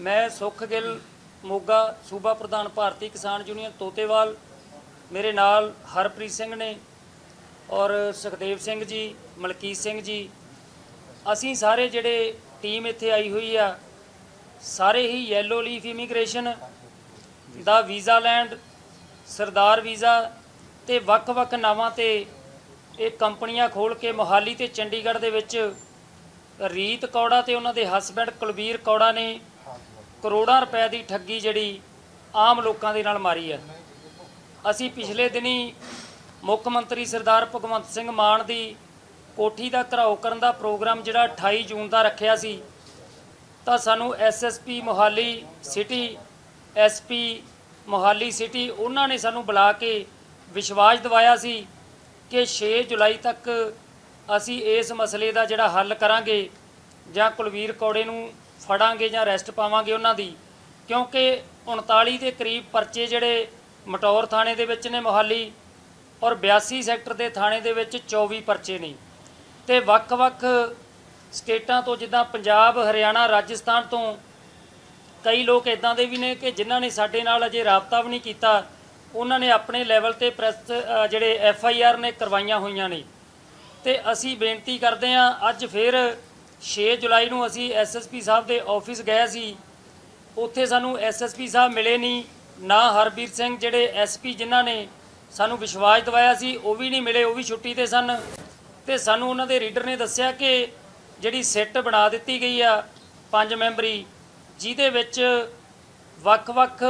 ਮੈਂ ਸੁਖ ਗਿੱਲ ਮੋਗਾ ਸੂਬਾ ਪ੍ਰਧਾਨ ਭਾਰਤੀ ਕਿਸਾਨ ਯੂਨੀਅਨ ਤੋਤੇਵਾਲ, ਮੇਰੇ ਨਾਲ ਹਰਪ੍ਰੀਤ ਸਿੰਘ ਨੇ ਔਰ ਸੁਖਦੇਵ ਸਿੰਘ ਜੀ, ਮਲਕੀਤ ਸਿੰਘ ਜੀ, ਅਸੀਂ ਸਾਰੇ ਜਿਹੜੇ ਟੀਮ ਇੱਥੇ ਆਈ ਹੋਈ ਆ, ਸਾਰੇ ਹੀ ਯੈਲੋ ਲੀਫ ਇਮੀਗ੍ਰੇਸ਼ਨ ਦਾ ਵੀਜ਼ਾ ਲੈਂਡ ਸਰਦਾਰ ਵੀਜ਼ਾ ਤੇ ਵੱਖ-ਵੱਖ ਨਾਵਾਂ ਤੇ ਇਹ ਕੰਪਨੀਆਂ ਖੋਲ ਕੇ ਮੋਹਾਲੀ ਤੇ ਚੰਡੀਗੜ੍ਹ ਦੇ ਵਿੱਚ ਰੀਤ ਕੌੜਾ ਤੇ ਉਹਨਾਂ ਦੇ ਹਸਬੰਡ ਕੁਲਬੀਰ ਕੌੜਾ ਨੇ ਕਰੋੜਾਂ ਰੁਪਏ ਦੀ ਠੱਗੀ ਜਿਹੜੀ ਆਮ ਲੋਕਾਂ ਦੇ ਨਾਲ ਮਾਰੀ ਹੈ। ਅਸੀਂ ਪਿਛਲੇ ਦਿਨੀ ਮੁੱਖ ਮੰਤਰੀ ਸਰਦਾਰ ਭਗਵੰਤ ਸਿੰਘ ਮਾਨ ਦੀ ਕੋਠੀ ਦਾ ਘਰਾਓ ਕਰਨ ਦਾ ਪ੍ਰੋਗਰਾਮ ਜਿਹੜਾ 28 ਜੂਨ ਦਾ ਰੱਖਿਆ ਸੀ, ਤਾਂ ਸਾਨੂੰ SSP Mohali city SP Mohali city ਉਹਨਾਂ ਨੇ ਸਾਨੂੰ ਬੁਲਾ ਕੇ ਵਿਸ਼ਵਾਸ ਦਿਵਾਇਆ ਸੀ ਕਿ 6 ਜੁਲਾਈ ਤੱਕ ਅਸੀਂ ਇਸ ਮਸਲੇ ਦਾ ਜਿਹੜਾ ਹੱਲ ਕਰਾਂਗੇ ਜਾਂ ਕੁਲਵੀਰ ਕੌੜੇ ਨੂੰ ਫੜਾਂਗੇ ਜਾਂ ਅਰੈਸਟ ਪਾਵਾਂਗੇ ਉਹਨਾਂ ਦੀ, ਕਿਉਂਕਿ 39 ਦੇ ਕਰੀਬ ਪਰਚੇ ਜਿਹੜੇ ਮਟੌਰ ਥਾਣੇ ਦੇ ਵਿੱਚ ਨੇ ਮੋਹਾਲੀ ਔਰ 82 ਸੈਕਟਰ ਦੇ ਥਾਣੇ ਦੇ ਵਿੱਚ 24 ਪਰਚੇ ਨੇ। ਤੇ ਵੱਖ-ਵੱਖ ਸਟੇਟਾਂ ਤੋਂ ਜਿੱਦਾਂ ਪੰਜਾਬ, ਹਰਿਆਣਾ, ਰਾਜਸਥਾਨ ਤੋਂ ਕਈ ਲੋਕ ਇਦਾਂ ਦੇ ਵੀ ਨੇ ਕਿ ਜਿਨ੍ਹਾਂ ਨੇ ਸਾਡੇ ਨਾਲ ਅਜੇ ਰਾਬਤਾ ਵੀ ਨਹੀਂ ਕੀਤਾ, ਉਹਨਾਂ ਨੇ ਆਪਣੇ ਲੈਵਲ ਤੇ ਪ੍ਰੈਸ ਜਿਹੜੇ ਐਫ ਆਈ ਆਰ ਨੇ ਕਰਵਾਈਆਂ ਹੋਈਆਂ ਨੇ। ਤੇ ਅਸੀਂ ਬੇਨਤੀ ਕਰਦੇ ਹਾਂ, ਅੱਜ ਫਿਰ 6 ਜੁਲਾਈ ਨੂੰ ਅਸੀਂ ਐਸ ਐਸ ਪੀ ਸਾਹਿਬ ਦੇ ਆਫਿਸ ਗਏ ਸੀ। ਉੱਥੇ ਸਾਨੂੰ ਐਸ ਐਸ ਪੀ ਸਾਹਿਬ ਮਿਲੇ ਨਹੀਂ। ਨਾ ਹਰਬੀਰ ਸਿੰਘ ਜਿਹੜੇ ਐਸ ਪੀ ਜਿਨ੍ਹਾਂ ਨੇ ਸਾਨੂੰ ਵਿਸ਼ਵਾਸ ਦਿਵਾਇਆ ਸੀ, ਉਹ ਵੀ ਨਹੀਂ ਮਿਲੇ, ਉਹ ਵੀ ਛੁੱਟੀ ਤੇ ਸਨ। ਤੇ ਸਾਨੂੰ ਉਹਨਾਂ ਦੇ ਰੀਡਰ ਨੇ ਦੱਸਿਆ ਕਿ ਜਿਹੜੀ ਸਿੱਟ ਬਣਾ ਦਿੱਤੀ ਗਈ ਆ ਪੰਜ ਮੈਂਬਰੀ, ਜਿਹਦੇ ਵਿੱਚ ਵੱਖ-ਵੱਖ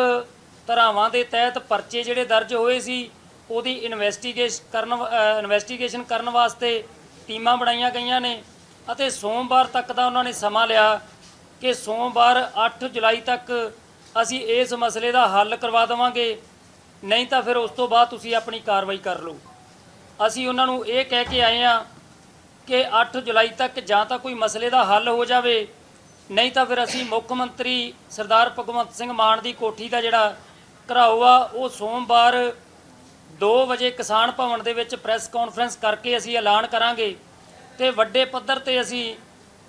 ਧਾਰਾਵਾਂ ਦੇ ਤਹਿਤ ਪਰਚੇ ਜਿਹੜੇ ਦਰਜ ਹੋਏ ਸੀ, ਉਹਦੀ ਇਨਵੈਸਟੀਗੇਸ਼ਨ ਕਰਨ ਇਨਵੈਸਟੀਗੇਸ਼ਨ ਕਰਨ ਵਾਸਤੇ ਟੀਮਾਂ ਬਣਾਈਆਂ ਗਈਆਂ ਨੇ। ਅਤੇ ਸੋਮਵਾਰ ਤੱਕ ਦਾ ਉਹਨਾਂ ਨੇ ਸਮਾਂ ਲਿਆ ਕਿ ਸੋਮਵਾਰ 8 ਜੁਲਾਈ ਤੱਕ ਅਸੀਂ ਇਸ ਮਸਲੇ ਦਾ ਹੱਲ ਕਰਵਾ ਦੇਵਾਂਗੇ। ਨਹੀਂ ਤਾਂ ਫਿਰ ਉਸ ਤੋਂ ਬਾਅਦ ਤੁਸੀਂ ਆਪਣੀ ਕਾਰਵਾਈ ਕਰ ਲਓ। ਅਸੀਂ ਉਹਨਾਂ ਨੂੰ ਇਹ ਕਹਿ ਕੇ ਆਏ ਆ ਕਿ 8 ਜੁਲਾਈ ਤੱਕ ਜਾਂ ਤਾਂ ਕੋਈ ਮਸਲੇ ਦਾ ਹੱਲ ਹੋ ਜਾਵੇ, ਨਹੀਂ ਤਾਂ ਫਿਰ ਅਸੀਂ ਮੁੱਖ ਮੰਤਰੀ ਸਰਦਾਰ ਭਗਵੰਤ ਸਿੰਘ ਮਾਨ ਦੀ ਕੋਠੀ ਦਾ ਜਿਹੜਾ ਘਰਾਓ ਆ, ਉਹ ਸੋਮਵਾਰ 2 ਵਜੇ ਕਿਸਾਨ ਭਵਨ ਦੇ ਵਿੱਚ ਪ੍ਰੈਸ ਕਾਨਫਰੰਸ ਕਰਕੇ ਅਸੀਂ ਐਲਾਨ ਕਰਾਂਗੇ। ਤੇ ਵੱਡੇ ਪੱਧਰ ਤੇ ਅਸੀਂ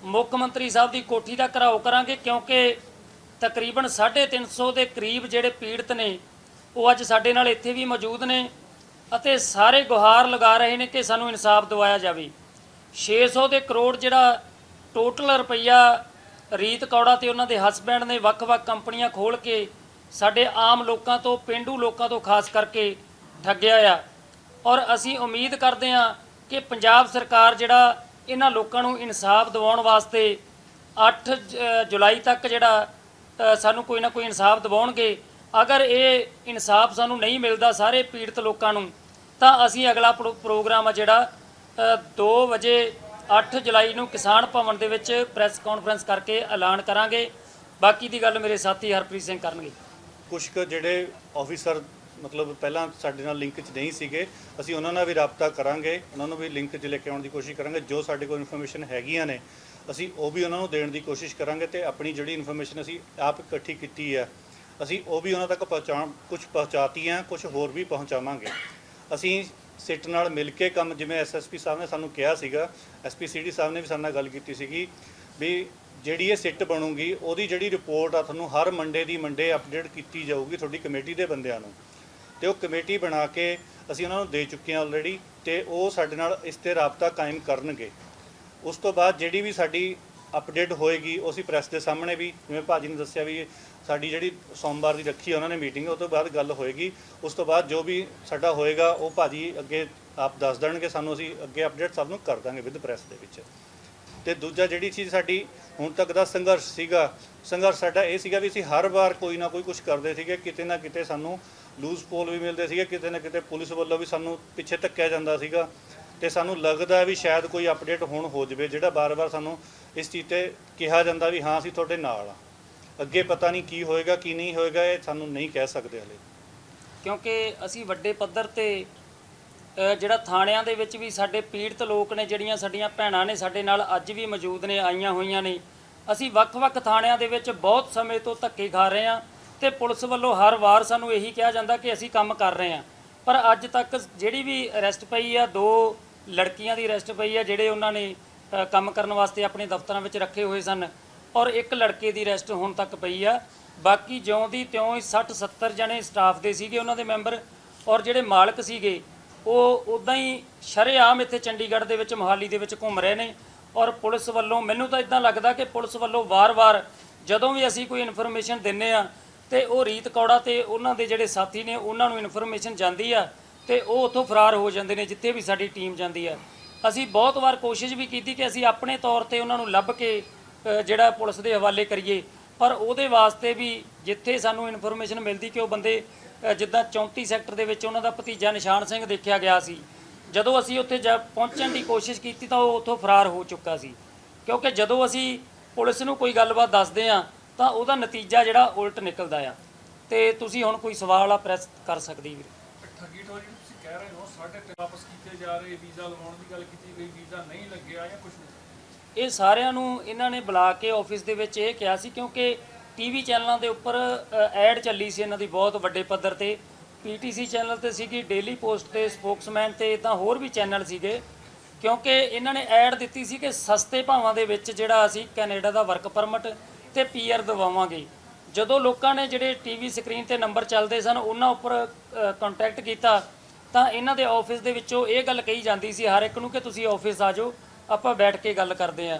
ਮੁੱਖ ਮੰਤਰੀ ਸਾਹਿਬ ਦੀ ਕੋਠੀ ਦਾ ਘਰਾਓ ਕਰਾਂਗੇ, ਕਿਉਂਕਿ ਤਕਰੀਬਨ 350 ਦੇ ਕਰੀਬ ਜਿਹੜੇ ਪੀੜਤ ਨੇ, ਉਹ ਅੱਜ ਸਾਡੇ ਨਾਲ ਇੱਥੇ ਵੀ ਮੌਜੂਦ ਨੇ ਅਤੇ ਸਾਰੇ ਗੁਹਾਰ ਲਗਾ ਰਹੇ ਨੇ ਕਿ ਸਾਨੂੰ ਇਨਸਾਫ ਦਿਵਾਇਆ ਜਾਵੇ। 600 ਦੇ ਕਰੋੜ ਜਿਹੜਾ ਟੋਟਲ ਰੁਪਈਆ ਰੀਤ ਕੌੜਾ ਤੇ ਉਹਨਾਂ ਦੇ ਹਸਬੈਂਡ ਨੇ ਵੱਖ-ਵੱਖ ਕੰਪਨੀਆਂ ਖੋਲ ਕੇ ਸਾਡੇ ਆਮ ਲੋਕਾਂ ਤੋਂ, ਪਿੰਡੂ ਲੋਕਾਂ ਤੋਂ ਖਾਸ ਕਰਕੇ ਠੱਗਿਆ ਆ। ਔਰ ਅਸੀਂ ਉਮੀਦ ਕਰਦੇ ਹਾਂ ਕਿ ਪੰਜਾਬ ਸਰਕਾਰ ਜਿਹੜਾ ਇਹਨਾਂ ਲੋਕਾਂ ਨੂੰ ਇਨਸਾਫ ਦਿਵਾਉਣ ਵਾਸਤੇ 8 ਜ- ਜੁਲਾਈ ਤੱਕ ਜਿਹੜਾ ਸਾਨੂੰ ਕੋਈ ਨਾ ਕੋਈ ਇਨਸਾਫ ਦਿਵਾਉਣਗੇ। ਅਗਰ ਇਹ ਇਨਸਾਫ ਸਾਨੂੰ ਨਹੀਂ ਮਿਲਦਾ ਸਾਰੇ ਪੀੜਤ ਲੋਕਾਂ ਨੂੰ, ਤਾਂ ਅਸੀਂ ਅਗਲਾ ਪ੍ਰੋ- ਪ੍ਰੋਗਰਾਮ ਆ ਜਿਹੜਾ 2 ਵਜੇ 8 ਜੁਲਾਈ ਨੂੰ ਕਿਸਾਨ ਭਵਨ ਦੇ ਵਿੱਚ ਪ੍ਰੈਸ ਕਾਨਫਰੰਸ ਕਰਕੇ ਐਲਾਨ ਕਰਾਂਗੇ। ਬਾਕੀ ਦੀ ਗੱਲ ਮੇਰੇ ਸਾਥੀ ਹਰਪ੍ਰੀਤ ਸਿੰਘ ਕਰਨਗੇ। ਕੁਝ ਕੁ ਜਿਹੜੇ ਆਫੀਸਰ ਮਤਲਬ ਪਹਿਲਾਂ ਸਾਡੇ ਨਾਲ ਲਿੰਕ 'ਚ ਨਹੀਂ ਸੀਗੇ। ਅਸੀਂ ਉਹਨਾਂ ਨਾਲ ਵੀ ਰਾਬਤਾ ਕਰਾਂਗੇ। ਉਹਨਾਂ ਨੂੰ ਵੀ ਲਿੰਕ 'ਚ ਲੈ ਕੇ ਆਉਣ ਦੀ ਕੋਸ਼ਿਸ਼ ਕਰਾਂਗੇ। ਜੋ ਸਾਡੇ ਕੋਲ ਇਨਫੋਰਮੇਸ਼ਨ ਹੈਗੀਆਂ ਨੇ, ਅਸੀਂ ਉਹ ਵੀ ਉਹਨਾਂ ਨੂੰ ਦੇਣ ਦੀ ਕੋਸ਼ਿਸ਼ ਕਰਾਂਗੇ ਤੇ ਆਪਣੀ ਜਿਹੜੀ ਇਨਫੋਰਮੇਸ਼ਨ ਅਸੀਂ ਆਪ ਇਕੱਠੀ ਕੀਤੀ ਹੈ ਅਸੀਂ ਉਹ ਵੀ ਉਹਨਾਂ ਤੱਕ ਪਹੁੰਚਾਉਣ ਕੁਝ ਪਹੁੰਚਾਤੀਆਂ ਕੁਝ ਹੋਰ ਵੀ ਪਹੁੰਚਾਵਾਂਗੇ। ਅਸੀਂ ਸਿੱਟ ਨਾਲ ਮਿਲ ਕੇ ਕੰਮ, ਜਿਵੇਂ ਐਸਐਸਪੀ ਸਾਹਿਬ ਨੇ ਸਾਨੂੰ ਕਿਹਾ ਸੀਗਾ ਐਸਪੀ ਸੀਡੀ ਸਾਹਿਬ ਨੇ ਵੀ ਸਾਡੇ ਨਾਲ ਗੱਲ ਕੀਤੀ ਸੀਗੀ ਵੀ ਜਿਹੜੀ ਇਹ ਸਿੱਟ ਬਣੂਗੀ, ਉਹਦੀ ਜਿਹੜੀ ਰਿਪੋਰਟ ਆ, ਤੁਹਾਨੂੰ ਹਰ ਮੰਡੇ ਦੀ ਮੰਡੇ ਅਪਡੇਟ ਕੀਤੀ ਜਾਊਗੀ ਤੁਹਾਡੀ ਕਮੇਟੀ ਦੇ ਬੰਦਿਆਂ ਨੂੰ। ਤੇ ਉਹ ਕਮੇਟੀ ਬਣਾ ਕੇ ਅਸੀਂ ਉਹਨਾਂ ਨੂੰ ਦੇ ਚੁੱਕੇ ਹਾਂ ਆਲਰੇਡੀ ਤੇ ਉਹ ਸਾਡੇ ਨਾਲ ਇਸ ਤੇ ਰਾਬਤਾ ਕਾਇਮ ਕਰਨਗੇ। ਉਸ ਤੋਂ ਬਾਅਦ ਜਿਹੜੀ ਵੀ ਸਾਡੀ ਅਪਡੇਟ ਹੋਏਗੀ, ਉਹ ਅਸੀਂ ਪ੍ਰੈਸ ਦੇ ਸਾਹਮਣੇ ਵੀ, ਜਿਵੇਂ ਭਾਜੀ ਨੇ ਦੱਸਿਆ ਵੀ ਸਾਡੀ ਜਿਹੜੀ ਸੋਮਵਾਰ ਦੀ ਰੱਖੀ ਹੈ ਉਹਨਾਂ ਨੇ ਮੀਟਿੰਗ ਉਹ ਤੋਂ ਬਾਅਦ ਗੱਲ ਹੋਏਗੀ। ਉਸ ਤੋਂ ਬਾਅਦ ਜੋ ਵੀ ਸਾਡਾ ਹੋਏਗਾ, ਉਹ ਭਾਜੀ ਅੱਗੇ ਆਪ ਦੱਸ ਦੇਣਗੇ, ਸਾਨੂੰ ਅਸੀਂ ਅੱਗੇ ਅਪਡੇਟ ਸਭ ਨੂੰ ਕਰ ਦਾਂਗੇ ਵਿਦ ਪ੍ਰੈਸ ਦੇ ਵਿੱਚ। ਤੇ ਦੂਜਾ ਜਿਹੜੀ ਚੀਜ਼ ਸਾਡੀ ਹੁਣ ਤੱਕ ਦਾ ਸੰਘਰਸ਼ ਸੀਗਾ, ਸੰਘਰਸ਼ ਸਾਡਾ ਇਹ ਸੀਗਾ ਵੀ ਅਸੀਂ ਹਰ ਵਾਰ ਕੋਈ ਨਾ ਕੋਈ ਕੁਝ ਕਰਦੇ ਸੀਗੇ, ਕਿਤੇ ਨਾ ਕਿਤੇ ਸਾਨੂੰ ਲੂਜ਼ ਪੋਲ ਵੀ ਮਿਲਦੇ ਸੀਗੇ, ਕਿਤੇ ਨਾ ਕਿਤੇ ਪੁਲਿਸ ਵੱਲੋਂ ਵੀ ਸਾਨੂੰ ਪਿੱਛੇ ਧੱਕਿਆ ਜਾਂਦਾ ਸੀਗਾ ਤੇ ਸਾਨੂੰ ਲੱਗਦਾ ਵੀ ਸ਼ਾਇਦ ਕੋਈ ਅਪਡੇਟ ਹੁਣ ਹੋ ਜਾਵੇ, ਜਿਹੜਾ ਬਾਰ-ਬਾਰ ਸਾਨੂੰ ਇਸ ਚੀਜ਼ ਤੇ ਕਿਹਾ ਜਾਂਦਾ ਵੀ ਹਾਂ, ਅਸੀਂ ਤੁਹਾਡੇ ਨਾਲ ਆ। ਅੱਗੇ ਪਤਾ ਨਹੀਂ ਕੀ ਹੋਏਗਾ, ਕੀ ਨਹੀਂ ਹੋਏਗਾ, ਇਹ ਸਾਨੂੰ ਨਹੀਂ ਕਹਿ ਸਕਦੇ ਹਲੇ। ਕਿਉਂਕਿ ਅਸੀਂ ਵੱਡੇ ਪੱਧਰ ਤੇ ਜਿਹੜਾ ਥਾਣਿਆਂ ਦੇ ਵਿੱਚ ਵੀ ਸਾਡੇ ਪੀੜਤ ਲੋਕ ਨੇ, ਜਿਹੜੀਆਂ ਸਾਡੀਆਂ ਭੈਣਾਂ ਨੇ, ਸਾਡੇ ਨਾਲ ਅੱਜ ਵੀ ਮੌਜੂਦ ਨੇ, ਆਈਆਂ ਹੋਈਆਂ ਨੇ, ਅਸੀਂ ਵੱਖ-ਵੱਖ ਥਾਣਿਆਂ ਦੇ ਵਿੱਚ ਬਹੁਤ ਸਮੇਂ ਤੋਂ ਧੱਕੇ ਖਾ ਰਹੇ ਹਾਂ। ਤੇ ਪੁਲਿਸ ਵੱਲੋਂ ਹਰ ਵਾਰ ਸਾਨੂੰ ਇਹੀ ਕਿਹਾ ਜਾਂਦਾ ਕਿ ਅਸੀਂ ਕੰਮ ਕਰ ਰਹੇ ਹਾਂ। ਪਰ ਅੱਜ ਤੱਕ ਜਿਹੜੀ ਵੀ ਅਰੈਸਟ ਪਈ ਆ, ਦੋ ਲੜਕੀਆਂ ਦੀ ਅਰੈਸਟ ਪਈ ਆ, ਜਿਹੜੇ ਉਹਨਾਂ ਨੇ ਕੰਮ ਕਰਨ ਵਾਸਤੇ ਆਪਣੇ ਦਫ਼ਤਰਾਂ ਵਿੱਚ ਰੱਖੇ ਹੋਏ ਸਨ ਔਰ ਇੱਕ ਲੜਕੇ ਦੀ ਅਰੈਸਟ ਹੁਣ ਤੱਕ ਪਈ ਆ। ਬਾਕੀ ਜਿਉਂ ਦੀ ਤਿਉਂ ਹੀ 60 70 ਜਣੇ ਸਟਾਫ ਦੇ ਸੀਗੇ ਉਹਨਾਂ ਦੇ ਮੈਂਬਰ ਔਰ ਜਿਹੜੇ ਮਾਲਕ ਸੀਗੇ, ਉਹ ਉਦਾਂ ਹੀ ਸ਼ਰੇਆਮ ਇੱਥੇ ਚੰਡੀਗੜ੍ਹ ਦੇ ਵਿੱਚ, ਮੋਹਾਲੀ ਦੇ ਵਿੱਚ ਘੁੰਮ ਰਹੇ ਨੇ ਔਰ ਪੁਲਿਸ ਵੱਲੋਂ ਮੈਨੂੰ ਤਾਂ ਇਦਾਂ ਲੱਗਦਾ ਕਿ ਪੁਲਿਸ ਵੱਲੋਂ ਵਾਰ-ਵਾਰ ਜਦੋਂ ਵੀ ਅਸੀਂ ਕੋਈ ਇਨਫੋਰਮੇਸ਼ਨ ਦਿੰਨੇ ਆ ਤੇ ਉਹ ਰੀਤ ਕੌੜਾ ਤੇ ਉਹਨਾਂ ਦੇ ਜਿਹੜੇ ਸਾਥੀ ਨੇ ਉਹਨਾਂ ਨੂੰ ਇਨਫੋਰਮੇਸ਼ਨ ਜਾਂਦੀ ਆ ਤੇ ਉਹ ਉੱਥੋਂ ਫਰਾਰ ਹੋ ਜਾਂਦੇ ਨੇ ਜਿੱਥੇ ਵੀ ਸਾਡੀ ਟੀਮ ਜਾਂਦੀ ਆ। ਅਸੀਂ ਬਹੁਤ ਵਾਰ ਕੋਸ਼ਿਸ਼ ਵੀ ਕੀਤੀ ਕਿ ਅਸੀਂ ਆਪਣੇ ਤੌਰ ਤੇ ਉਹਨਾਂ ਨੂੰ ਲੱਭ ਕੇ ਅ, ਜਿਹੜਾ ਪੁਲਿਸ ਦੇ ਹਵਾਲੇ ਕਰੀਏ ਪਰ ਉਹਦੇ ਵਾਸਤੇ ਵੀ ਜਿੱਥੇ ਸਾਨੂੰ ਇਨਫੋਰਮੇਸ਼ਨ ਮਿਲਦੀ ਕਿ ਉਹ ਬੰਦੇ ਅ, ਜਿੱਦਾਂ 34 ਸੈਕਟਰ ਦੇ ਵਿੱਚ ਉਹਨਾਂ ਦਾ ਭਤੀਜਾ ਨਿਸ਼ਾਨ ਸਿੰਘ ਦੇਖਿਆ ਗਿਆ ਸੀ। ਜਦੋਂ ਅਸੀਂ ਉੱਥੇ ਜਾ ਪਹੁੰਚਣ ਦੀ ਕੋਸ਼ਿਸ਼ ਕੀਤੀ ਤਾਂ ਉਹ ਉੱਥੋਂ ਫਰਾਰ ਹੋ ਚੁੱਕਾ ਸੀ। ਕਿਉਂਕਿ ਜਦੋਂ ਅਸੀਂ ਪੁਲਿਸ ਨੂੰ ਕੋਈ ਗੱਲਬਾਤ ਦੱਸਦੇ ਆ ਤਾਂ ਉਹਦਾ ਨਤੀਜਾ ਜਿਹੜਾ ਉਲਟ ਨਿਕਲਦਾ ਆ। ਤੇ ਤੁਸੀਂ ਹੁਣ ਕੋਈ ਸਵਾਲ ਆ ਪ੍ਰੈਸ ਕਰ ਸਕਦੀ ਵੀਰ। ਠੱਗੀ ਠੋਰੀ ਨੂੰ ਤੁਸੀਂ ਕਹਿ ਰਹੇ ਹੋ ਸਾਡੇ ਤੇ ਵਾਪਸ ਕੀਤੇ ਜਾ ਰਹੇ ਵੀਜ਼ਾ ਲਵਾਉਣ ਦੀ ਗੱਲ ਕੀਤੀ ਗਈ ਵੀਜ਼ਾ ਨਹੀਂ ਲੱਗਿਆ ਜਾਂ ਕੁਝ ਇਹ ਸਾਰਿਆਂ ਨੂੰ ਇਹਨਾਂ ਨੇ ਬੁਲਾ ਕੇ ਆਫਿਸ ਦੇ ਵਿੱਚ ਇਹ ਕਿਹਾ ਸੀ ਕਿਉਂਕਿ ਟੀਵੀ ਚੈਨਲਾਂ ਦੇ ਉੱਪਰ ਐਡ ਚੱਲੀ ਸੀ ਇਹਨਾਂ ਦੀ ਬਹੁਤ ਵੱਡੇ ਪੱਧਰ ਤੇ। ਪੀਟੀਸੀ ਚੈਨਲ ਤੇ ਸੀਗੀ ਡੇਲੀ ਪੋਸਟ ਤੇ ਸਪੋਕਸਮੈਨ ਤੇ ਤਾਂ ਹੋਰ ਵੀ ਚੈਨਲ ਸੀਗੇ। ਕਿਉਂਕਿ ਇਹਨਾਂ ਨੇ ਐਡ ਦਿੱਤੀ ਸੀ ਕਿ ਸਸਤੇ ਭਾਵਾਂ ਦੇ ਵਿੱਚ ਜਿਹੜਾ ਅਸੀਂ ਕੈਨੇਡਾ ਦਾ ਵਰਕ ਪਰਮਿਟ ਤੇ ਪੀਆਰ ਦਵਾਵਾਂਗੇ। ਜਦੋਂ ਲੋਕਾਂ ਨੇ ਜਿਹੜੇ ਟੀਵੀ ਸਕਰੀਨ ਤੇ ਨੰਬਰ ਚੱਲਦੇ ਸਨ, ਉਹਨਾਂ ਉੱਪਰ ਕੰਟੈਕਟ ਕੀਤਾ, ਤਾਂ ਇਹਨਾਂ ਦੇ ਆਫਿਸ ਦੇ ਵਿੱਚੋਂ ਇਹ ਗੱਲ ਕਹੀ ਜਾਂਦੀ ਸੀ, ਹਰ ਇੱਕ ਨੂੰ ਕਿ ਤੁਸੀਂ ਆਫਿਸ ਆ ਜਾਓ, ਆਪਾਂ ਬੈਠ ਕੇ ਗੱਲ ਕਰਦੇ ਆਂ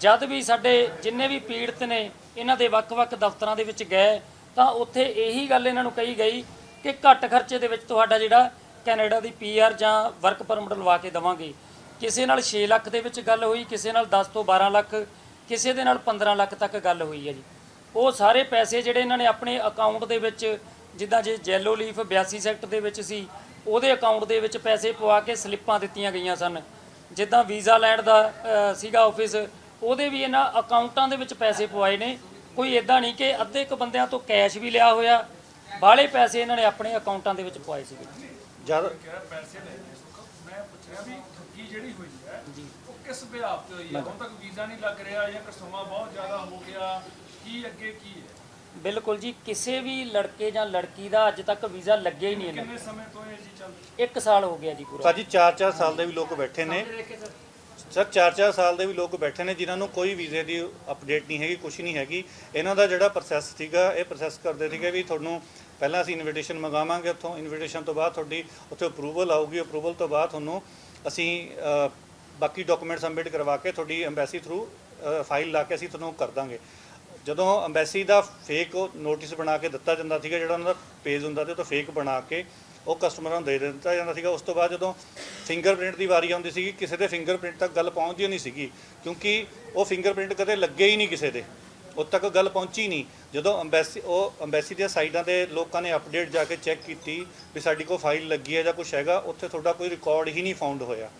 ਜਦ ਵੀ ਸਾਡੇ ਜਿੰਨੇ ਵੀ ਪੀੜਤ ਨੇ, ਇਹਨਾਂ ਦੇ ਵੱਖ-ਵੱਖ ਦਫ਼ਤਰਾਂ ਦੇ ਵਿੱਚ ਗਏ, ਤਾਂ ਉੱਥੇ ਇਹੀ ਗੱਲ ਇਹਨਾਂ ਨੂੰ ਕਹੀ ਗਈ ਕਿ ਘੱਟ ਖਰਚੇ ਦੇ ਵਿੱਚ ਤੁਹਾਡਾ ਜਿਹੜਾ ਕੈਨੇਡਾ ਦੀ ਪੀਆਰ ਜਾਂ ਵਰਕ ਪਰਮਿਟ ਲਵਾ ਕੇ ਦਵਾਂਗੇ। ਕਿਸੇ ਨਾਲ 6 ਲੱਖ ਦੇ ਵਿੱਚ ਗੱਲ ਹੋਈ, ਕਿਸੇ ਨਾਲ 10 ਤੋਂ 12 ਲੱਖ ਕਿਸੇ ਦੇ ਨਾਲ 15 ਲੱਖ ਤੱਕ ਗੱਲ ਹੋਈ ਹੈ ਜੀ। ਉਹ ਸਾਰੇ ਪੈਸੇ ਜਿਹੜੇ ਇਹਨਾਂ ਨੇ ਆਪਣੇ ਅਕਾਊਂਟ ਦੇ ਵਿੱਚ ਜਿੱਦਾਂ ਜੇ ਜੈਲੋ ਲੀਫ 82 ਸੈਕਟਰ ਦੇ ਵਿੱਚ ਸੀ ਉਹਦੇ ਅਕਾਊਂਟ ਦੇ ਵਿੱਚ ਪੈਸੇ ਪਵਾ ਕੇ ਸਲਿੱਪਾਂ ਦਿੱਤੀਆਂ ਗਈਆਂ ਸਨ। ਜਿੱਦਾਂ ਵੀਜ਼ਾ ਲੈਣ ਦਾ ਸੀਗਾ ਆਫਿਸ ਉਹਦੇ ਵੀ ਇਹਨਾਂ ਅਕਾਊਂਟਾਂ ਦੇ ਵਿੱਚ ਪੈਸੇ ਪਵਾਏ ਨੇ। ਕੋਈ ਇਦਾਂ ਨਹੀਂ ਕਿ ਅੱਧੇ ਕੁ ਬੰਦਿਆਂ ਤੋਂ ਕੈਸ਼ ਵੀ ਲਿਆ ਹੋਇਆ ਬਾਹਲੇ ਪੈਸੇ ਇਹਨਾਂ ਨੇ ਆਪਣੇ ਅਕਾਊਂਟਾਂ ਦੇ ਵਿੱਚ ਪਵਾਏ ਸੀਗੇ। ਜਦ ਪੈਸੇ ਲੈ ਮੈਂ ਪੁੱਛਿਆ ਵੀ ਠੱਗੀ ਜਿਹੜੀ ਹੋਈ ਹੈ ਉਹ ਕਿਸ ਬਿਹਾਰ ਤੇ ਹੋਈ ਹੈ? ਹੁਣ ਤੱਕ ਵੀਜ਼ਾ ਨਹੀਂ ਲੱਗ ਰਿਹਾ ਜਾਂ ਕਿ ਸਮਾਂ ਬਹੁਤ ਜ਼ਿਆਦਾ ਹੋ ਗਿਆ। ਕੀ ਅੱਗੇ ਕੀ ਹੈ? ਬਿਲਕੁਲ ਜੀ ਕਿਸੇ ਵੀ ਲੜਕੇ ਜਾਂ ਲੜਕੀ ਦਾ ਅੱਜ ਤੱਕ ਵੀਜ਼ਾ ਲੱਗਿਆ ਹੀ ਨਹੀਂ ਇਹਨਾਂ ਕਿੰਨੇ ਸਮੇਂ ਤੋਂ ਇਹ ਜੀ ਚੱਲ ਨੂੰ। ਇੱਕ ਸਾਲ ਹੋ ਗਿਆ ਜੀ ਪੂਰਾ। ਭਾਜੀ 4-4 ਸਾਲ ਦੇ ਵੀ ਲੋਕ ਬੈਠੇ ਨੇ। ਸਰ। 4-4 ਸਾਲ ਦੇ ਵੀ ਲੋਕ ਬੈਠੇ ਨੇ ਜਿਨ੍ਹਾਂ ਨੂੰ ਕੋਈ ਵੀਜ਼ੇ ਦੀ ਅਪਡੇਟ ਨਹੀਂ ਹੈਗੀ ਕੁਝ ਨਹੀਂ ਹੈਗੀ। ਇਹਨਾਂ ਦਾ ਜਿਹੜਾ ਪ੍ਰੋਸੈਸ ਸੀਗਾ ਇਹ ਪ੍ਰੋਸੈਸ ਕਰਦੇ ਸੀਗੇ ਵੀ ਤੁਹਾਨੂੰ ਪਹਿਲਾਂ ਅਸੀਂ ਇਨਵੀਟੇਸ਼ਨ ਮੰਗਾਵਾਂਗੇ ਉੱਥੋਂ। ਇਨਵੀਟੇਸ਼ਨ ਤੋਂ ਬਾਅਦ ਤੁਹਾਡੀ ਉੱਥੇ ਅਪਰੂਵਲ ਆਊਗੀ। ਅਪਰੂਵਲ ਤੋਂ ਬਾਅਦ ਤੁਹਾਨੂੰ ਅਸੀਂ ਬਾਕੀ ਡਾਕੂਮੈਂਟ ਸਬਮਿਟ ਕਰਵਾ ਕੇ ਤੁਹਾਡੀ ਐਮਬੈਸੀ ਥਰੂ ਫਾਈਲ ਲਾ ਕੇ ਅਸੀਂ ਤੁਹਾਨੂੰ ਕਰ ਦਾਂਗੇ। ਜਦੋਂ ਐਮਬੈਸੀ ਦਾ ਫੇਕ ਨੋਟਿਸ ਬਣਾ ਕੇ ਦਿੱਤਾ ਜਾਂਦਾ ਸੀਗਾ, ਜਿਹੜਾ ਉਹਨਾਂ ਦਾ ਪੇਜ ਹੁੰਦਾ ਤੇ ਉਹ ਤੋਂ ਫੇਕ ਬਣਾ ਕੇ ਉਹ ਕਸਟਮਰਾਂ ਨੂੰ ਦੇ ਦਿੱਤਾ ਜਾਂਦਾ ਸੀਗਾ। ਉਸ ਤੋਂ ਬਾਅਦ ਜਦੋਂ ਫਿੰਗਰਪ੍ਰਿੰਟ ਦੀ ਵਾਰੀ ਆਉਂਦੀ ਸੀਗੀ, ਕਿਸੇ ਦੇ ਫਿੰਗਰਪ੍ਰਿੰਟ ਤੱਕ ਗੱਲ ਪਹੁੰਚਦੀ ਨਹੀਂ ਸੀਗੀ, ਕਿਉਂਕਿ ਉਹ ਫਿੰਗਰਪ੍ਰਿੰਟ ਕਦੇ ਲੱਗੇ ਹੀ ਨਹੀਂ ਕਿਸੇ ਦੇ। ਉਦ ਤੱਕ ਗੱਲ ਪਹੁੰਚੀ ਨਹੀਂ। ਜਦੋਂ ਐਮਬੈਸੀ ਉਹ ਐਮਬੈਸੀ ਦੀਆਂ ਸਾਈਡਾਂ ਤੇ ਲੋਕਾਂ ਨੇ ਅਪਡੇਟ ਜਾ ਕੇ ਚੈੱਕ ਕੀਤੀ ਵੀ ਸਾਡੀ ਕੋਲ ਫਾਈਲ ਲੱਗੀ ਹੈ ਜਾਂ ਕੁਝ ਹੈਗਾ, ਉੱਥੇ ਤੁਹਾਡਾ ਕੋਈ ਰਿਕਾਰਡ ਹੀ ਨਹੀਂ ਫਾਊਂਡ ਹੋਇਆ।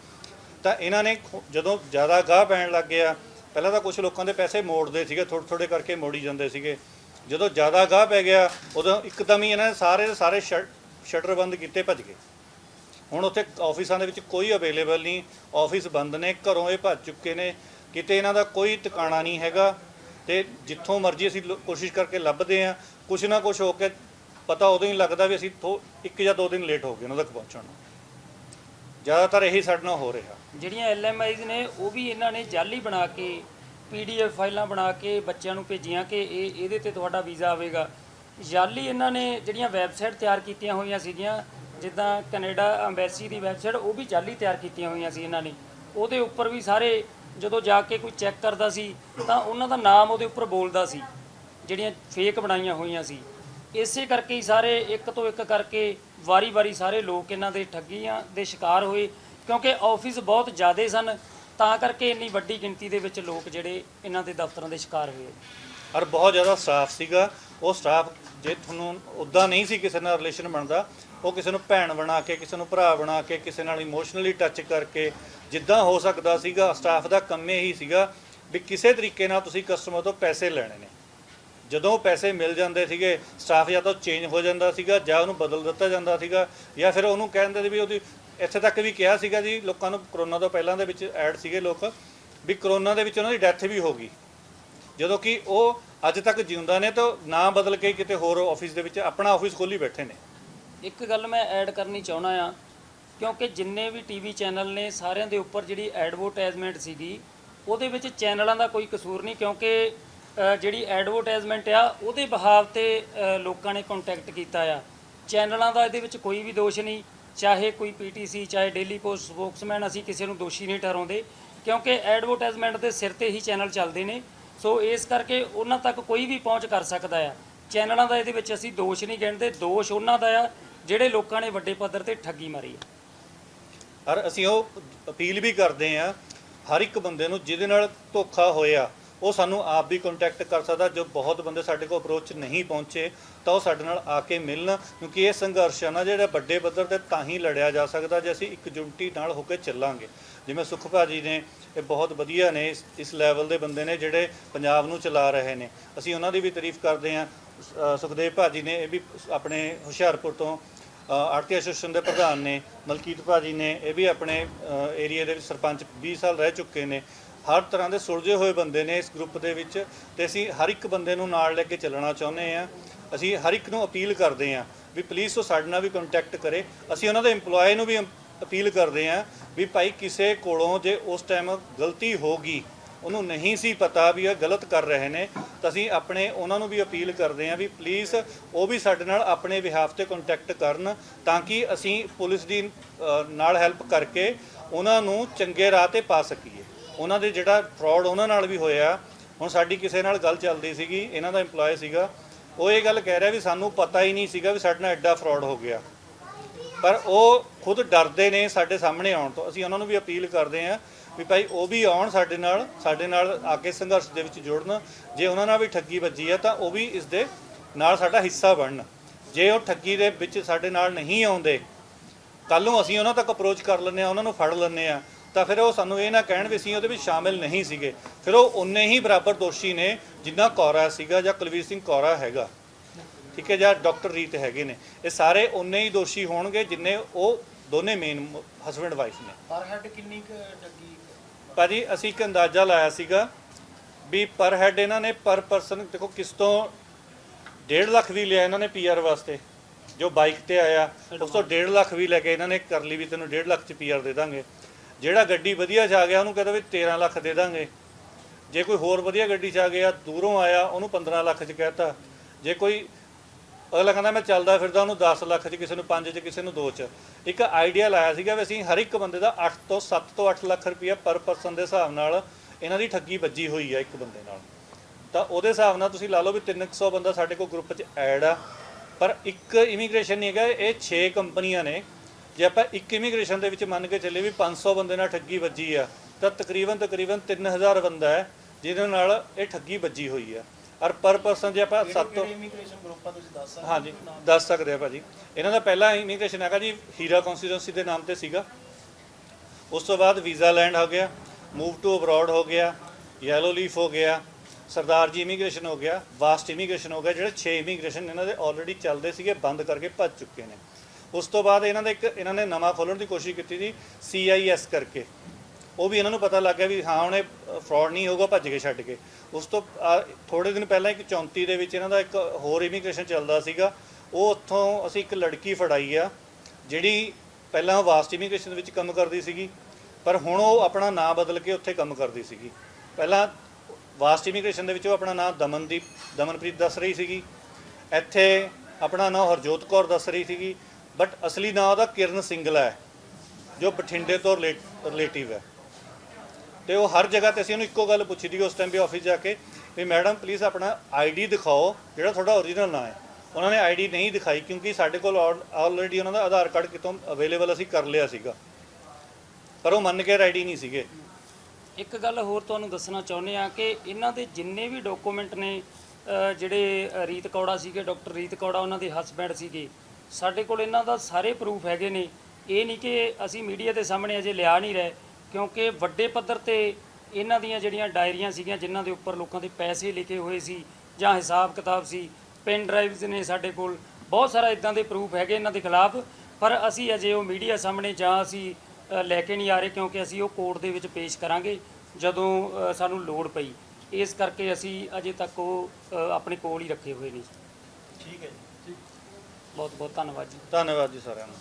ਤਾਂ ਇਹਨਾਂ ਨੇ ਖੁ- ਜਦੋਂ ਜ਼ਿਆਦਾ ਗਾਹ ਪੈਣ ਲੱਗ ਗਿਆ, ਪਹਿਲਾਂ ਤਾਂ ਕੁਝ ਲੋਕਾਂ ਦੇ ਪੈਸੇ ਮੋੜਦੇ ਸੀਗੇ, ਥੋੜ੍ਹੇ ਥੋੜ੍ਹੇ ਕਰਕੇ ਮੋੜੀ ਜਾਂਦੇ ਸੀਗੇ। ਜਦੋਂ ਜ਼ਿਆਦਾ ਗਾਹ ਪੈ ਗਿਆ, ਉਦੋਂ ਇੱਕਦਮ ਹੀ ਇਹਨਾਂ ਨੇ ਸਾਰੇ ਦੇ ਸਾਰੇ ਸ਼ਟਰ ਬੰਦ ਕੀਤੇ, ਭੱਜ ਗਏ। ਹੁਣ ਉੱਥੇ ਆਫਿਸਾਂ ਦੇ ਵਿੱਚ ਕੋਈ ਅਵੇਲੇਬਲ ਨਹੀਂ, ਆਫਿਸ ਬੰਦ ਨੇ, ਘਰੋਂ ਇਹ ਭੱਜ ਚੁੱਕੇ ਨੇ। ਕਿਤੇ ਇਹਨਾਂ ਦਾ ਕੋਈ ਟਿਕਾਣਾ ਨਹੀਂ ਹੈਗਾ ਤੇ ਜਿੱਥੋਂ ਮਰਜ਼ੀ ਅਸੀਂ ਲੋ- ਕੋਸ਼ਿਸ਼ ਕਰਕੇ ਲੱਭਦੇ ਆ ਕੁਛ ਨਾ ਕੁਛ ਹੋ ਕੇ ਪਤਾ ਉਦੋਂ ਹੀ ਲੱਗਦਾ ਵੀ ਅਸੀਂ ਥੋ ਇੱਕ ਜਾਂ ਦੋ ਦਿਨ ਲੇਟ ਹੋ ਗਏ ਉਹਨਾਂ ਤੱਕ ਪਹੁੰਚਣ ਨੂੰ। ਜ਼ਿਆਦਾਤਰ ਇਹੀ ਸਾਡੇ ਨਾਲ ਹੋ ਰਿਹਾ। ਜਿਹੜੀਆਂ ਐਲਐਮਆਈਜ਼ ਨੇ, ਉਹ ਵੀ ਇਹਨਾਂ ਨੇ ਜਾਲੀ ਬਣਾ ਕੇ ਪੀਡੀਐਫ ਫਾਈਲਾਂ ਬਣਾ ਕੇ ਬੱਚਿਆਂ ਨੂੰ ਭੇਜੀਆਂ ਕਿ ਇਹ, ਇਹਦੇ ਤੇ ਤੁਹਾਡਾ ਵੀਜ਼ਾ ਆਵੇਗਾ। ਜਾਲੀ ਇਹਨਾਂ ਨੇ ਜਿਹੜੀਆਂ ਵੈਬਸਾਈਟ ਤਿਆਰ ਕੀਤੀਆਂ ਹੋਈਆਂ ਸੀਗੀਆਂ, ਜਿੱਦਾਂ ਕੈਨੇਡਾ ਐਮਬੈਸੀ ਦੀ ਵੈਬਸਾਈਟ, ਉਹ ਵੀ ਜਾਲੀ ਤਿਆਰ ਕੀਤੀਆਂ ਹੋਈਆਂ ਸੀ ਇਹਨਾਂ ਨੇ। ਉਹਦੇ ਉੱਪਰ ਵੀ ਸਾਰੇ ਜਦੋਂ ਜਾ ਕੇ ਕੋਈ ਚੈੱਕ ਕਰਦਾ ਸੀ, ਤਾਂ ਉਹਨਾਂ ਦਾ ਨਾਮ ਉਹਦੇ ਉੱਪਰ ਬੋਲਦਾ ਸੀ, ਜਿਹੜੀਆਂ ਫੇਕ ਬਣਾਈਆਂ ਹੋਈਆਂ ਸੀ। ਇਸੇ ਕਰਕੇ ਹੀ ਸਾਰੇ ਇੱਕ ਤੋਂ ਇੱਕ ਕਰਕੇ ਵਾਰੀ-ਵਾਰੀ ਸਾਰੇ ਲੋਕ ਇਹਨਾਂ ਦੇ ਠੱਗੀਆਂ ਦੇ ਸ਼ਿਕਾਰ ਹੋਏ, ਕਿਉਂਕਿ ਆਫਿਸ ਬਹੁਤ ਜ਼ਿਆਦੇ ਸਨ, ਤਾਂ ਕਰਕੇ ਇੰਨੀ ਵੱਡੀ ਗਿਣਤੀ ਦੇ ਵਿੱਚ ਲੋਕ ਜਿਹੜੇ ਇਹਨਾਂ ਦੇ ਦਫ਼ਤਰਾਂ ਦੇ ਸ਼ਿਕਾਰ ਹੋਏ। ਔਰ ਬਹੁਤ ਜ਼ਿਆਦਾ ਸਟਾਫ ਸੀਗਾ, ਉਹ ਸਟਾਫ ਜੇ ਤੁਹਾਨੂੰ ਉਦਾਂ ਨਹੀਂ ਸੀ ਕਿਸੇ ਨਾਲ ਰਿਲੇਸ਼ਨ ਬਣਦਾ, ਉਹ ਕਿਸੇ ਨੂੰ ਭੈਣ ਬਣਾ ਕੇ, ਕਿਸੇ ਨੂੰ ਭਰਾ ਬਣਾ ਕੇ, ਕਿਸੇ ਨਾਲ ਇਮੋਸ਼ਨਲੀ ਟੱਚ ਕਰਕੇ ਜਿੱਦਾਂ ਹੋ ਸਕਦਾ ਸੀਗਾ ਸਟਾਫ ਦਾ ਕੰਮ ਇਹੀ ਸੀਗਾ ਵੀ ਕਿਸੇ ਤਰੀਕੇ ਨਾਲ ਤੁਸੀਂ ਕਸਟਮਰ ਤੋਂ ਪੈਸੇ ਲੈਣੇ ਨੇ। ਜਦੋਂ ਪੈਸੇ ਮਿਲ ਜਾਂਦੇ ਸੀਗੇ ਸਟਾਫ ਜਾਂ ਤਾਂ ਚੇਂਜ ਹੋ ਜਾਂਦਾ ਸੀਗਾ ਜਾਂ ਉਹਨੂੰ ਬਦਲ ਦਿੱਤਾ ਜਾਂਦਾ ਸੀਗਾ ਜਾਂ ਫਿਰ ਉਹਨੂੰ ਕਹਿੰਦੇ ਸੀ ਵੀ ਉਹਦੀ, ਇੱਥੇ ਤੱਕ ਵੀ ਕਿਹਾ ਸੀਗਾ ਜੀ, ਲੋਕਾਂ ਨੂੰ ਕਰੋਨਾ ਤੋਂ ਪਹਿਲਾਂ ਦੇ ਵਿੱਚ ਐਡ ਸੀਗੇ ਲੋਕ, ਵੀ ਕਰੋਨਾ ਦੇ ਵਿੱਚ ਉਹਨਾਂ ਦੀ ਡੈਥ ਵੀ ਹੋ ਗਈ। ਜਦੋਂ ਕਿ ਉਹ ਅੱਜ ਤੱਕ ਜਿਉਂਦਾ ਨੇ ਤਾਂ ਨਾ ਬਦਲ ਕੇ ਕਿਤੇ ਹੋਰ ਆਫਿਸ ਦੇ ਵਿੱਚ ਆਪਣਾ ਆਫਿਸ ਖੋਲੀ ਬੈਠੇ ਨੇ। ਇੱਕ ਗੱਲ ਮੈਂ ਐਡ ਕਰਨੀ ਚਾਹੁੰਦਾ ਆ, ਕਿਉਂਕਿ ਜਿੰਨੇ ਵੀ ਟੀਵੀ ਚੈਨਲ ਨੇ, ਸਾਰਿਆਂ ਦੇ ਉੱਪਰ ਜਿਹੜੀ ਐਡਵਰਟਾਈਜ਼ਮੈਂਟ ਸੀਗੀ, ਉਹਦੇ ਵਿੱਚ ਚੈਨਲਾਂ ਦਾ ਕੋਈ ਕਸੂਰ ਨਹੀਂ, ਕਿਉਂਕਿ ਜਿਹੜੀ ਐਡਵਰਟਾਈਜ਼ਮੈਂਟ ਆ, ਉਹਦੇ ਬਹਾਵ ਤੇ ਲੋਕਾਂ ਨੇ ਕੰਟੈਕਟ ਕੀਤਾ ਆ। ਚੈਨਲਾਂ ਦਾ ਇਹਦੇ ਵਿੱਚ ਕੋਈ ਵੀ ਦੋਸ਼ ਨਹੀਂ। ਚਾਹੇ ਕੋਈ ਪੀਟੀਸੀ ਚਾਹੇ ਡੇਲੀ ਪੋਸਟ ਸਪੋਕਸਮੈਨ ਅਸੀਂ ਕਿਸੇ ਨੂੰ ਦੋਸ਼ੀ ਨਹੀਂ ਠਹਿਰਾਉਂਦੇ। ਕਿਉਂਕਿ ਐਡਵਰਟਾਈਜ਼ਮੈਂਟ ਦੇ ਸਿਰ ਤੇ ਹੀ ਚੈਨਲ ਚੱਲਦੇ ਨੇ। ਸੋ ਇਸ ਕਰਕੇ ਉਹਨਾਂ ਤੱਕ ਕੋਈ ਵੀ ਪਹੁੰਚ ਕਰ ਸਕਦਾ ਆ। ਚੈਨਲਾਂ ਦਾ ਇਹਦੇ ਵਿੱਚ ਅਸੀਂ ਦੋਸ਼ ਨਹੀਂ ਗਿਣਦੇ। ਦੋਸ਼ ਉਹਨਾਂ ਦਾ ਆ, ਜਿਹੜੇ ਲੋਕਾਂ ਨੇ ਵੱਡੇ ਪੱਧਰ ਤੇ ਠੱਗੀ ਮਾਰੀ ਆ। ਔਰ ਅਸੀਂ ਉਹ ਅਪੀਲ ਵੀ ਕਰਦੇ ਆ, ਹਰ ਇੱਕ ਬੰਦੇ ਨੂੰ ਜਿਹਦੇ ਨਾਲ ਧੋਖਾ ਹੋਇਆ ਉਹ ਸਾਨੂੰ ਆਪ ਵੀ ਕੰਟੈਕਟ ਕਰ ਸਕਦਾ। ਜੋ ਬਹੁਤ ਬੰਦੇ ਸਾਡੇ ਕੋਲ ਅਪਰੋਚ ਨਹੀਂ ਪਹੁੰਚੇ ਤਾਂ ਉਹ ਸਾਡੇ ਨਾਲ ਆ ਕੇ ਮਿਲਣ। ਕਿਉਂਕਿ ਇਹ ਸੰਘਰਸ਼ ਆ ਨਾ ਜਿਹੜਾ ਵੱਡੇ ਪੱਧਰ ਤੇ ਤਾਂ ਹੀ ਲੜਿਆ ਜਾ ਸਕਦਾ ਜੇ ਅਸੀਂ ਇਕਜੁੱਟੀ ਨਾਲ ਹੋ ਕੇ ਚੱਲਾਂਗੇ। ਜਿਵੇਂ ਸੁਖ ਭਾਜੀ ਨੇ ਇਹ ਬਹੁਤ ਵਧੀਆ ਨੇ ਇਸ- ਲੈਵਲ ਦੇ ਬੰਦੇ ਨੇ ਜਿਹੜੇ ਪੰਜਾਬ ਨੂੰ ਚਲਾ ਰਹੇ ਨੇ। ਅਸੀਂ ਉਹਨਾਂ ਦੀ ਵੀ ਤਾਰੀਫ ਕਰਦੇ ਹਾਂ। ਅ, ਸੁਖਦੇਵ ਭਾਜੀ ਨੇ ਇਹ ਵੀ ਆਪਣੇ ਹੁਸ਼ਿਆਰਪੁਰ ਤੋਂ ਆਰਟੀ ਐਸੋਸੀਏਸ਼ਨ ਦੇ ਪ੍ਰਧਾਨ ਨੇ। ਮਲਕੀਤ ਭਾਜੀ ਨੇ ਇਹ ਵੀ ਆਪਣੇ ਏਰੀਆ ਦੇ ਸਰਪੰਚ 20 ਸਾਲ ਰਹਿ ਚੁੱਕੇ ਨੇ। ਹਰ ਤਰ੍ਹਾਂ ਦੇ ਸੁਲਝੇ ਹੋਏ ਬੰਦੇ ਨੇ ਇਸ ਗਰੁੱਪ ਦੇ ਵਿੱਚ ਤੇ ਅਸੀਂ ਹਰ ਇੱਕ ਬੰਦੇ ਨੂੰ ਨਾਲ ਲੈ ਕੇ ਚੱਲਣਾ ਚਾਹੁੰਦੇ ਆ ਅਸੀਂ ਹਰ ਇੱਕ ਨੂੰ ਅਪੀਲ ਕਰਦੇ ਆ ਵੀ ਪਲੀਜ਼ ਉਹ ਸਾਡੇ ਨਾਲ ਵੀ ਕੰਟੈਕਟ ਕਰੇ। ਅਸੀਂ ਉਹਨਾਂ ਦੇ EMPLOYE ਨੂੰ ਵੀ ਅਪੀਲ ਕਰਦੇ ਆ ਵੀ ਭਾਈ ਕਿਸੇ ਕੋਲੋਂ ਜੇ ਉਸ ਟਾਈਮ ਗਲਤੀ ਹੋ ਗਈ, ਉਹਨੂੰ ਨਹੀਂ ਸੀ ਪਤਾ ਵੀ ਇਹ ਗਲਤ ਕਰ ਰਹੇ ਨੇ, ਤਾਂ ਅਸੀਂ ਆਪਣੇ ਉਹਨਾਂ ਨੂੰ ਵੀ ਅਪੀਲ ਕਰਦੇ ਹਾਂ ਵੀ ਪਲੀਜ਼ ਉਹ ਵੀ ਸਾਡੇ ਨਾਲ ਆਪਣੇ ਵਿਹਾਫ ਤੇ ਕੰਟੈਕਟ ਕਰਨ ਤਾਂ ਕਿ ਅਸੀਂ ਪੁਲਿਸ ਦੀ ਨਾਲ ਹੈਲਪ ਕਰਕੇ ਉਹਨਾਂ ਨੂੰ ਚੰਗੇ ਰਾਹ ਤੇ ਪਾ ਸਕੀਏ। ਉਹਨਾਂ ਦੇ ਜਿਹੜਾ ਫਰਾਡ ਉਹਨਾਂ ਨਾਲ ਵੀ ਹੋਇਆ। ਹੁਣ ਸਾਡੀ ਕਿਸੇ ਨਾਲ ਗੱਲ ਚੱਲਦੀ ਸੀਗੀ, ਇਹਨਾਂ ਦਾ EMPLOYE ਸੀਗਾ। ਉਹ ਇਹ ਗੱਲ ਕਹਿ ਰਿਹਾ ਵੀ ਸਾਨੂੰ ਪਤਾ ਹੀ ਨਹੀਂ ਸੀਗਾ ਵੀ ਸਾਡੇ ਨਾਲ ਐਡਾ ਫਰਾਡ ਹੋ ਗਿਆ। ਪਰ ਉਹ ਖੁਦ ਡਰਦੇ ਨੇ ਸਾਡੇ ਸਾਹਮਣੇ ਆਉਣ ਤੋਂ। ਅਸੀਂ ਉਹਨਾਂ ਨੂੰ ਵੀ ਅਪੀਲ ਕਰਦੇ ਹਾਂ ਵੀ ਭਾਈ ਉਹ ਵੀ ਆਉਣ ਸਾਡੇ ਨਾਲ ਸਾਡੇ ਨਾਲ ਆ ਕੇ ਸੰਘਰਸ਼ ਦੇ ਵਿੱਚ ਜੁੜਨ। ਜੇ ਉਹਨਾਂ ਨਾਲ ਵੀ ਠੱਗੀ ਵੱਜੀ ਹੈ ਤਾਂ ਉਹ ਵੀ ਇਸ ਦੇ ਨਾਲ ਸਾਡਾ ਹਿੱਸਾ ਬਣਨ। ਜੇ ਉਹ ਠੱਗੀ ਦੇ ਵਿੱਚ ਸਾਡੇ ਨਾਲ ਨਹੀਂ ਆਉਂਦੇ ਕੱਲ ਨੂੰ ਅਸੀਂ ਉਹਨਾਂ ਤੱਕ ਅਪਰੋਚ ਕਰ ਲੈਂਦੇ ਆ ਉਹਨਾਂ ਨੂੰ ਫੜ ਲੈਂਦੇ ਆ ਤਾਂ ਫਿਰ ਉਹ ਸਾਨੂੰ ਇਹ ਨਾ ਕਹਿਣ ਵੀ ਅਸੀਂ ਉਹਦੇ ਵਿੱਚ ਸ਼ਾਮਿਲ ਨਹੀਂ ਸੀਗੇ। ਫਿਰ ਉਹ ਉਨੇ ਹੀ ਬਰਾਬਰ ਦੋਸ਼ੀ ਨੇ ਜਿੰਨਾ ਕੌਰਾ ਸੀਗਾ ਜਾਂ ਕੁਲਵੀਰ ਸਿੰਘ ਕੌਰਾ ਹੈਗਾ। ਠੀਕ ਹੈ ਜਾਂ ਡਾਕਟਰ ਰੀਤ ਹੈਗੇ ਨੇ। ਇਹ ਸਾਰੇ ਉਨੇ ਹੀ ਦੋਸ਼ੀ ਹੋਣਗੇ ਜਿੰਨੇ ਉਹ ਦੋਨੇ ਮੇਨ ਹਸਬੰਡ ਵਾਈਫ ਨੇ। ਪਰ ਹੈਡ ਕਿੰਨੀ ਕੁ ਠੱਗੀ ਭਾਜੀ ਅਸੀਂ ਇੱਕ ਅੰਦਾਜ਼ਾ ਲਾਇਆ ਸੀਗਾ ਵੀ ਪਰ ਹੈਡ ਇਹਨਾਂ ਨੇ ਪਰ ਪਰਸਨ ਦੇਖੋ ਕਿਸ ਤੋਂ 1.5 ਲੱਖ ਵੀ ਲਿਆ ਇਹਨਾਂ ਨੇ ਪੀਆਰ ਵਾਸਤੇ। ਜੋ ਬਾਈਕ ਤੇ ਆਇਆ ਉਸ ਤੋਂ 1.5 ਲੱਖ ਵੀ ਲੈ ਕੇ ਇਹਨਾਂ ਨੇ ਕਰ ਲਈ ਵੀ ਤੈਨੂੰ 1.5 ਲੱਖ ਚ ਪੀਆਰ ਦੇ ਦਾਂਗੇ। ਜਿਹੜਾ ਗੱਡੀ ਵਧੀਆ ਚ ਆ ਗਿਆ, ਉਹਨੂੰ ਕਹਿੰਦਾ ਵੀ 13 ਲੱਖ ਦੇ ਦਾਂਗੇ। ਜੇ ਕੋਈ ਹੋਰ ਵਧੀਆ ਗੱਡੀ ਚ ਆ ਗਿਆ, ਦੂਰੋਂ ਆਇਆ, ਉਹਨੂੰ 15 ਲੱਖ ਚ ਕਹਿਤਾ। ਜੇ ਕੋਈ ਅਗਲਾ ਕਹਿੰਦਾ ਮੈਂ ਚੱਲਦਾ ਫਿਰਦਾ, ਉਹਨੂੰ 10 ਲੱਖ ਚ, ਕਿਸੇ ਨੂੰ 5 ਚ, ਕਿਸੇ ਨੂੰ 2 ਚ। ਇੱਕ ਆਈਡੀਆ ਲਾਇਆ ਸੀਗਾ ਵੀ ਅਸੀਂ ਹਰ ਇੱਕ ਬੰਦੇ ਦਾ 8 ਤੋਂ 7 ਤੋਂ 8 ਲੱਖ ਰੁਪਇਆ ਪਰ ਪਰਸਨ ਦੇ ਹਿਸਾਬ ਨਾਲ ਇਹਨਾਂ ਦੀ ਠੱਗੀ ਵੱਜੀ ਹੋਈ ਆ ਇੱਕ ਬੰਦੇ ਨਾਲ। ਤਾਂ ਉਹਦੇ ਹਿਸਾਬ ਨਾਲ ਤੁਸੀਂ ਲਾ ਲਓ ਵੀ 300 ਬੰਦਾ ਸਾਡੇ ਕੋਲ ਗਰੁੱਪ 'ਚ ਐਡ ਆ। ਪਰ ਇੱਕ ਇਮੀਗ੍ਰੇਸ਼ਨ ਨਹੀਂ ਹੈਗਾ, ਇਹ 6 ਕੰਪਨੀਆਂ ਨੇ। ਜੇ ਆਪਾਂ ਇੱਕ ਇਮੀਗ੍ਰੇਸ਼ਨ ਦੇ ਵਿੱਚ ਮੰਨ ਕੇ ਚੱਲੇ ਵੀ 500 ਬੰਦੇ ਨਾਲ ਠੱਗੀ ਵੱਜੀ ਆ ਤਾਂ ਤਕਰੀਬਨ ਤਕਰੀਬਨ 3000 ਬੰਦਾ ਹੈ ਜਿਹਦੇ ਨਾਲ ਇਹ ਠੱਗੀ ਵੱਜੀ ਹੋਈ ਆ। ਔਰ ਪਰ ਪਰਸਨ ਜੇ ਆਪਾਂ 7 ਤੋਂ ਇਮੀਗ੍ਰੇਸ਼ਨ ਗਰੁੱਪਾਂ ਤੁਸੀਂ ਦੱਸ ਸਕਦੇ ਹਾਂਜੀ ਦੱਸ ਸਕਦੇ ਆ ਭਾਜੀ। ਇਹਨਾਂ ਦਾ ਪਹਿਲਾ ਇਮੀਗ੍ਰੇਸ਼ਨ ਹੈਗਾ ਜੀ ਹੀਰਾ ਕਨਸਟੀਟੂਐਂਸੀ ਦੇ ਨਾਮ ਤੇ ਸੀਗਾ। ਉਸ ਤੋਂ ਬਾਅਦ ਵੀਜ਼ਾ ਲੈਂਡ ਹੋ ਗਿਆ ਮੂਵ ਟੂ ਅਬਰੋਡ ਹੋ ਗਿਆ ਯੈਲੋ ਲੀਫ ਹੋ ਗਿਆ ਸਰਦਾਰ ਜੀ ਇਮੀਗ੍ਰੇਸ਼ਨ ਹੋ ਗਿਆ ਵਾਸਟ ਇਮੀਗ੍ਰੇਸ਼ਨ ਹੋ ਗਿਆ ਜਿਹੜੇ 6 ਇਮੀਗ੍ਰੇਸ਼ਨ ਇਹਨਾਂ ਦੇ ਆਲਰੇਡੀ ਚੱਲਦੇ ਸੀਗੇ ਬੰਦ ਕਰਕੇ ਭੱਜ ਚੁੱਕੇ ਨੇ। ਉਸ ਤੋਂ ਬਾਅਦ ਇਹਨਾਂ ਦਾ ਇੱਕ, ਇਹਨਾਂ ਨੇ ਨਵਾਂ ਖੋਲਣ ਦੀ ਕੋਸ਼ਿਸ਼ ਕੀਤੀ ਸੀ CIS ਕਰਕੇ। ਉਹ ਵੀ ਇਹਨਾਂ ਨੂੰ ਪਤਾ ਲੱਗ ਗਿਆ ਵੀ ਹਾਂ ਹੁਣ ਇਹ ਫਰਾਡ ਨਹੀਂ ਹੋਊਗਾ, ਭੱਜ ਕੇ ਛੱਡ ਕੇ। ਉਸ ਤੋਂ ਥੋੜੇ ਦਿਨ ਪਹਿਲਾਂ ਇੱਕ 34 ਦੇ ਵਿੱਚ ਇਹਨਾਂ ਦਾ ਇੱਕ ਹੋਰ ਇਮੀਗ੍ਰੇਸ਼ਨ ਚੱਲਦਾ ਸੀਗਾ। ਉਹ ਉੱਥੋਂ ਅਸੀਂ ਇੱਕ ਲੜਕੀ ਫੜਾਈ ਆ, ਜਿਹੜੀ ਪਹਿਲਾਂ ਵਾਸਟ ਇਮੀਗ੍ਰੇਸ਼ਨ ਦੇ ਵਿੱਚ ਕੰਮ ਕਰਦੀ ਸੀਗੀ, ਪਰ ਹੁਣ ਉਹ ਆਪਣਾ ਨਾਂ ਬਦਲ ਕੇ ਉੱਥੇ ਕੰਮ ਕਰਦੀ ਸੀਗੀ। ਪਹਿਲਾਂ ਵਾਸਟ ਇਮੀਗ੍ਰੇਸ਼ਨ ਦੇ ਵਿੱਚ ਉਹ ਆਪਣਾ ਨਾਂ ਦਮਨਦੀਪ, ਦਮਨਪ੍ਰੀਤ ਦੱਸ ਰਹੀ ਸੀਗੀ। ਇੱਥੇ ਆਪਣਾ ਨਾਂ ਹਰਜੋਤ ਕੌਰ ਦੱਸ ਰਹੀ ਸੀਗੀ। ਬਟ ਅਸਲੀ ਨਾਂ ਉਹਦਾ ਕਿਰਨ ਸਿੰਗਲਾ ਹੈ, ਜੋ ਬਠਿੰਡੇ ਤੋਂ ਰਿਲੇਟਿਵ ਹੈ। ਤੇ ਉਹ ਹਰ ਜਗ੍ਹਾ ਤੇ ਅਸੀਂ ਉਹਨੂੰ ਇੱਕੋ ਗੱਲ ਪੁੱਛੀ ਦੀ, ਉਸ ਟਾਈਮ ਵੀ ਆਫਿਸ ਜਾ ਕੇ, ਵੀ ਮੈਡਮ ਪਲੀਜ਼ ਆਪਣਾ ਆਈਡੀ ਦਿਖਾਓ, ਜਿਹੜਾ ਤੁਹਾਡਾ ਓਰੀਜਨਲ ਨਾਂ ਹੈ। ਉਹਨਾਂ ਨੇ ਆਈਡੀ ਨਹੀਂ ਦਿਖਾਈ, ਕਿਉਂਕਿ ਸਾਡੇ ਕੋਲ ਆਲਰੇਡੀ ਉਹਨਾਂ ਦਾ ਆਧਾਰ ਕਾਰਡ ਕਿਤੋਂ ਅਵੇਲੇਬਲ ਅਸੀਂ ਕਰ ਲਿਆ ਸੀਗਾ। ਪਰ ਉਹ ਮੰਨ ਕੇ ਆਈਡੀ ਨਹੀਂ ਸੀਗੇ। ਇੱਕ ਗੱਲ ਹੋਰ ਤੁਹਾਨੂੰ ਦੱਸਣਾ ਚਾਹੁੰਦੇ ਆ ਕਿ ਇਹਨਾਂ ਦੇ ਜਿੰਨੇ ਵੀ ਡਾਕੂਮੈਂਟ ਨੇ ਜਿਹੜੇ ਰੀਤ ਕੌੜਾ ਸੀਗੇ ਡਾਕਟਰ ਰੀਤ ਕੌੜਾ, ਉਹਨਾਂ ਦੇ ਹਸਬੈਂਡ ਸੀਗੇ ਸਾਡੇ ਕੋਲ ਇਹਨਾਂ ਦਾ ਸਾਰੇ ਪ੍ਰੂਫ ਹੈਗੇ ਨੇ। ਇਹ ਨਹੀਂ ਕਿ ਅਸੀਂ ਮੀਡੀਆ ਦੇ ਸਾਹਮਣੇ ਅਜੇ ਲਿਆ ਨਹੀਂ ਰਹੇ, ਕਿਉਂਕਿ ਵੱਡੇ ਪੱਧਰ ਤੇ ਇਹਨਾਂ ਦੀਆਂ ਜਿਹੜੀਆਂ ਡਾਇਰੀਆਂ ਸੀਗੀਆਂ, ਜਿਨ੍ਹਾਂ ਦੇ ਉੱਪਰ ਲੋਕਾਂ ਦੇ ਪੈਸੇ ਲਿਖੇ ਹੋਏ ਸੀ ਜਾਂ ਹਿਸਾਬ ਕਿਤਾਬ ਸੀ ਪੈਨ ਡਰਾਈਵਸ ਨੇ ਸਾਡੇ ਕੋਲ, ਬਹੁਤ ਸਾਰਾ ਇਦਾਂ ਦੇ ਪ੍ਰੂਫ ਹੈਗੇ ਇਹਨਾਂ ਦੇ ਖਿਲਾਫ। ਪਰ ਅਸੀਂ ਅਜੇ ਉਹ ਮੀਡੀਆ ਸਾਹਮਣੇ ਜਾਂ ਅਸੀਂ ਲੈ ਕੇ ਨਹੀਂ ਆ ਰਹੇ, ਕਿਉਂਕਿ ਅਸੀਂ ਉਹ ਕੋਰਟ ਦੇ ਵਿੱਚ ਪੇਸ਼ ਕਰਾਂਗੇ, ਜਦੋਂ ਸਾਨੂੰ ਲੋੜ ਪਈ। ਇਸ ਕਰਕੇ ਅਸੀਂ ਅਜੇ ਤੱਕ ਉਹ ਆਪਣੇ ਕੋਲ ਹੀ ਰੱਖੇ ਹੋਏ ਨੇ। ਠੀਕ ਹੈ ਬਹੁਤ ਬਹੁਤ ਧੰਨਵਾਦ ਜੀ। ਧੰਨਵਾਦ ਜੀ ਸਾਰਿਆਂ ਨੂੰ